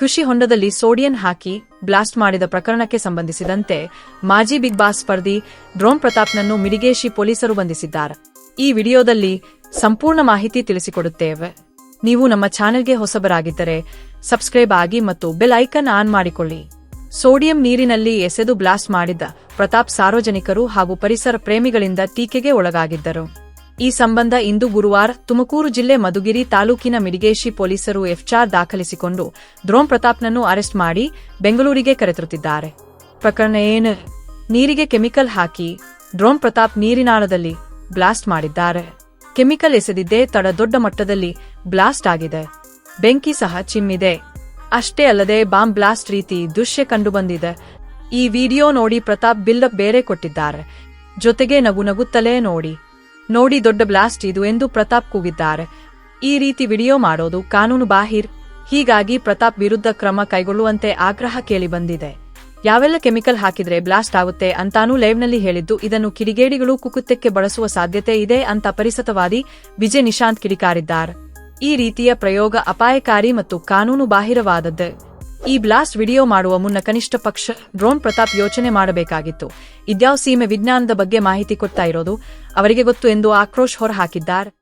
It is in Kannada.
ಕೃಷಿ ಹೊಂಡದಲ್ಲಿ ಸೋಡಿಯನ್ ಹಾಕಿ ಬ್ಲಾಸ್ಟ್ ಮಾಡಿದ ಪ್ರಕರಣಕ್ಕೆ ಸಂಬಂಧಿಸಿದಂತೆ ಮಾಜಿ ಬಿಗ್ ಬಾಸ್ ಸ್ಪರ್ಧಿ ಡ್ರೋನ್ ಪ್ರತಾಪ್ನನ್ನು ಮಿಡಿಗೇಶಿ ಪೊಲೀಸರು ಬಂಧಿಸಿದ್ದಾರೆ. ಈ ವಿಡಿಯೋದಲ್ಲಿ ಸಂಪೂರ್ಣ ಮಾಹಿತಿ ತಿಳಿಸಿಕೊಡುತ್ತೇವೆ. ನೀವು ನಮ್ಮ ಚಾನೆಲ್ಗೆ ಹೊಸಬರಾಗಿದ್ದರೆ ಸಬ್ಸ್ಕ್ರೈಬ್ ಆಗಿ ಮತ್ತು ಬೆಲ್ ಐಕನ್ ಆನ್ ಮಾಡಿಕೊಳ್ಳಿ. ಸೋಡಿಯಂ ನೀರಿನಲ್ಲಿ ಎಸೆದು ಬ್ಲಾಸ್ಟ್ ಮಾಡಿದ್ದ ಪ್ರತಾಪ್ ಸಾರ್ವಜನಿಕರು ಹಾಗೂ ಪರಿಸರ ಪ್ರೇಮಿಗಳಿಂದ ಟೀಕೆಗೆ ಒಳಗಾಗಿದ್ದರು. ಈ ಸಂಬಂಧ ಇಂದು ಗುರುವಾರ ತುಮಕೂರು ಜಿಲ್ಲೆ ಮಧುಗಿರಿ ತಾಲೂಕಿನ ಮಿಡಿಗೇಶಿ ಪೊಲೀಸರು ಎಫ್ಚಾರ್ ದಾಖಲಿಸಿಕೊಂಡು ಡ್ರೋನ್ ಪ್ರತಾಪ್ನನ್ನು ಅರೆಸ್ಟ್ ಮಾಡಿ ಬೆಂಗಳೂರಿಗೆ ಕರೆತರುತ್ತಿದ್ದಾರೆ. ಪ್ರಕರಣ ಏನು? ನೀರಿಗೆ ಕೆಮಿಕಲ್ ಹಾಕಿ ಡ್ರೋನ್ ಪ್ರತಾಪ್ ನೀರಿನಾಳದಲ್ಲಿ ಬ್ಲಾಸ್ಟ್ ಮಾಡಿದ್ದಾರೆ. ಕೆಮಿಕಲ್ ಎಸೆದಿದ್ದೇ ತಡ ದೊಡ್ಡ ಮಟ್ಟದಲ್ಲಿ ಬ್ಲಾಸ್ಟ್ ಆಗಿದೆ. ಬೆಂಕಿ ಸಹ ಚಿಮ್ಮಿದೆ. ಅಷ್ಟೇ ಅಲ್ಲದೆ ಬಾಂಬ್ ಬ್ಲಾಸ್ಟ್ ರೀತಿ ದೃಶ್ಯ ಕಂಡುಬಂದಿದೆ. ಈ ವಿಡಿಯೋ ನೋಡಿ ಪ್ರತಾಪ್ ಬಿಲ್ಲ ಬೇರೆ ಕೊಟ್ಟಿದ್ದಾರೆ. ಜೊತೆಗೆ ನಗು ನಗುತ್ತಲೇ ನೋಡಿ. ನೋಡಿ ದೊಡ್ಡ ಬ್ಲಾಸ್ಟ್ ಇದು ಎಂದು ಪ್ರತಾಪ್ ಕೂಗಿದ್ದಾರೆ. ಈ ರೀತಿ ವಿಡಿಯೋ ಮಾಡೋದು ಕಾನೂನು ಬಾಹಿರ್. ಹೀಗಾಗಿ ಪ್ರತಾಪ್ ವಿರುದ್ಧ ಕ್ರಮ ಕೈಗೊಳ್ಳುವಂತೆ ಆಗ್ರಹ ಕೇಳಿಬಂದಿದೆ ಯಾವೆಲ್ಲ ಕೆಮಿಕಲ್ ಹಾಕಿದ್ರೆ ಬ್ಲಾಸ್ಟ್ ಆಗುತ್ತೆ ಅಂತಾನೂ ಲೈವ್ನಲ್ಲಿ ಹೇಳಿದ್ದು, ಇದನ್ನು ಕಿಡಿಗೇಡಿಗಳು ಕುಕುತ್ತಕ್ಕೆ ಬಳಸುವ ಸಾಧ್ಯತೆ ಇದೆ ಅಂತ ಪರಿಸತವಾದಿ ವಿಜಯ್ ನಿಶಾಂತ್ ಕಿಡಿಕಾರಿದ್ದಾರೆ. ಈ ರೀತಿಯ ಪ್ರಯೋಗ ಅಪಾಯಕಾರಿ ಮತ್ತು ಕಾನೂನು ಬಾಹಿರವಾದದ್ದು. ಈ ಬ್ಲಾಸ್ಟ್ ವಿಡಿಯೋ ಮಾಡುವ ಮುನ್ನ ಕನಿಷ್ಠ ಪಕ್ಷ ಡ್ರೋನ್ ಪ್ರತಾಪ್ ಯೋಚನೆ ಮಾಡಬೇಕಾಗಿತ್ತು. ಇದ್ಯಾವ ಸೀಮೆ ವಿಜ್ಞಾನದ ಬಗ್ಗೆ ಮಾಹಿತಿ ಕೊಡ್ತಾ ಇರೋದು? ಅವರಿಗೆ ಗೊತ್ತು ಎಂದು ಆಕ್ರೋಶ ಹೊರಹಾಕಿದ್ದಾರೆ.